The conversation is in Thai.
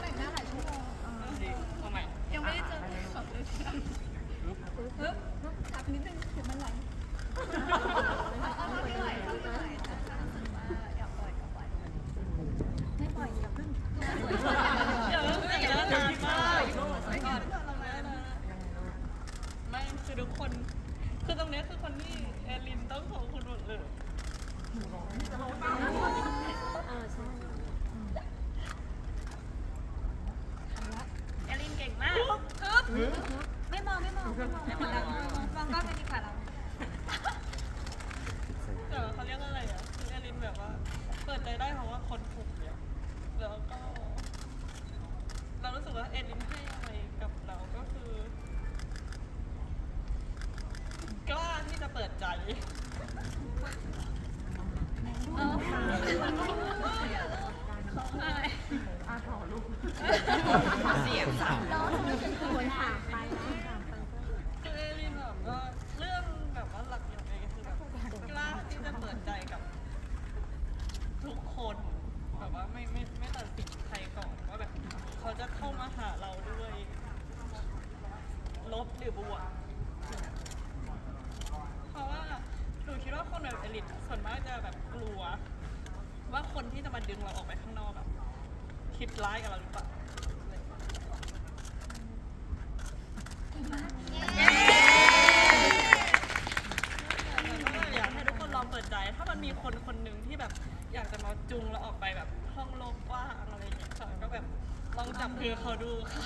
แต่งหน้าหลายชั่วโมงทำไมยังไม่ได้เจอขอบเลยฮึบทับนิดนึงถึงมันไหลเอาเอาเท่าที่ไหวเท่าที่ไหวนะคะรู้สึกว่าอยากปล่อยก็ปล่อยไม่ปล่อยอย่าพึ่งเดี๋ยวแต่งหน้านานมากไม่ก่อนไม่คือทุกคน คือตรงเนี้ยคือคนที่แอลินต้องขอบคุณหมดเลย แอลินเก่งมาก ไม่มองไม่มองไม่มองไม่มองมองกล้องไม่ดีกว่าเราแต่ว่าเขาเรียกว่าอะไรอะคืออลินแบบว่า เปิดใจได้เพราะว่าคนถูกเนี่ยแล้วก็ เรารู้สึกว่าแอลินให้อะไรกับเราก็คือกล้าที่จะเปิดใจเออใช่เสียงสั่นน้องคนถามไปนะถามไป คือเอลินแบบว่าเรื่องแบบว่าหลักอย่างเองคือแบบกล้าที่จะเปิดใจกับ ทุกคนแบบว่าไม่ไม่ไม่ตัดสินใครก่อนว่าแบบเขาจะเข้ามา หาเราด้วย ลบหรือบวก เพราะว่าหนูคิดว่าคนแบบเอลิทส่วนมากจะแบบกลัว ว่าคนที่จะมาดึงเราออกไปข้างนอกแบบคิดร้ายกับเราหรือเปล่าอยากให้ทุกคนลองเปิดใจ ถ้ามันมีคนคนหนึ่งที่แบบอยากจะมาจูงเราออกไปแบบท่องโลกกว้างอะไรอย่างเงี้ยค่ะก็แบบ ลองจับมือเขาดูค่ะ